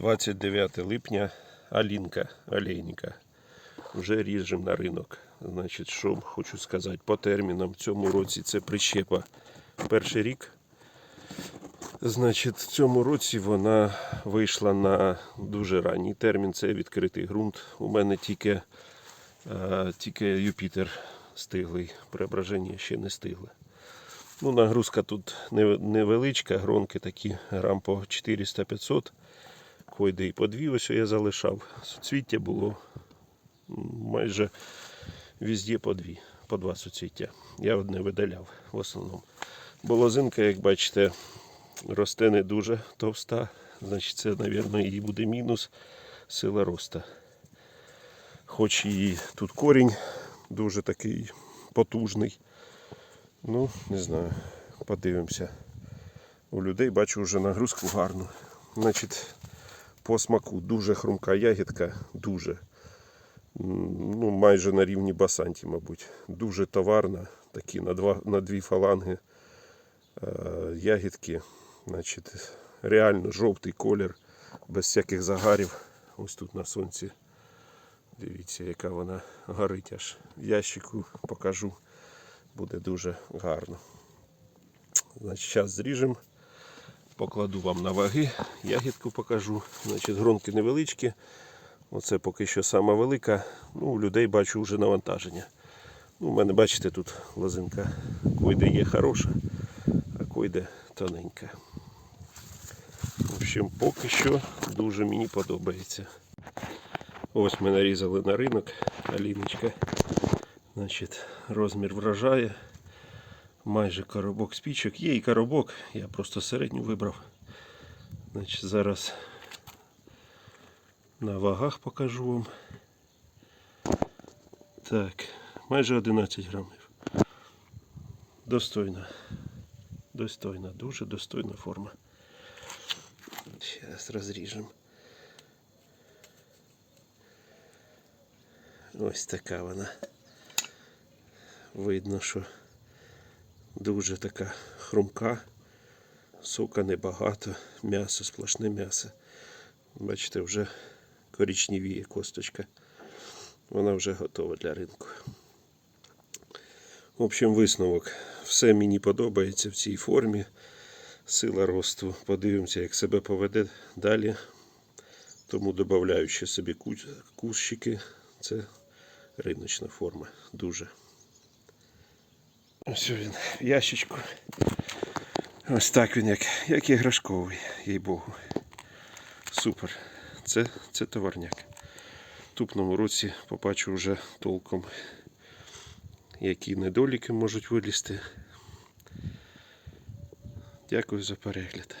29 липня Алінка, олейника. Вже ріжемо на ринок. Значить, що хочу сказати, по термінам в цьому році це прищепа перший рік. Значить, в цьому році вона вийшла на дуже ранній термін. Це відкритий ґрунт. У мене тільки, е, тільки Юпітер стиглий, преображення ще не стигле. Ну, нагрузка тут невеличка, гронки такі грам по 400-500. Койде і по дві ось я залишав. Суцвіття було майже везде по дві, по два суцвіття. Я одне видаляв в основному. Бо лозинка, як бачите, росте не дуже товста. Значить, це, мабуть, її буде мінус сила роста. Хоч і тут корінь дуже такий потужний. Ну, не знаю, подивимося. У людей бачу вже нагрузку гарну. Значить, по смаку дуже хрумка ягідка, дуже. Ну, майже на рівні басанті, мабуть. Дуже товарна, такі на, два, на дві фаланги е, ягідки. Значить, реально жовтий колір, без всяких загарів. Ось тут на сонці. Дивіться, яка вона горить аж. Ящику покажу. Буде дуже гарно. Значить, зараз зріжемо. Покладу вам на ваги, ягідку покажу. Значить, гронки невеличкі. Оце поки що сама велика. Ну, у людей бачу вже навантаження. Ну, у мене, бачите, тут лозинка койде є хороша, а койде тоненька. В общем, поки що дуже мені подобається. Ось ми нарізали на ринок, Аліночка. Значить, розмір вражає. Майже коробок спічок. Є і коробок, я просто середню вибрав. Значить, зараз на вагах покажу вам. Так, майже 11 грамів. Достойна. Достойна, дуже достойна форма. Зараз розріжемо. Ось така вона. Видно, що дуже така хрумка, сока небагато, м'ясо, сплошне м'ясо. Бачите, вже коричневіє косточка. Вона вже готова для ринку. В общем, висновок. Все мені подобається в цій формі. Сила росту. Подивимося, як себе поведе далі. Тому додаю ще собі кущики. Це риночна форма. Дуже. Ось він ящичку. Ось так він, як, як іграшковий, їй Богу. Супер. Це, це товарняк. В наступному році побачу вже толком, які недоліки можуть вилізти. Дякую за перегляд.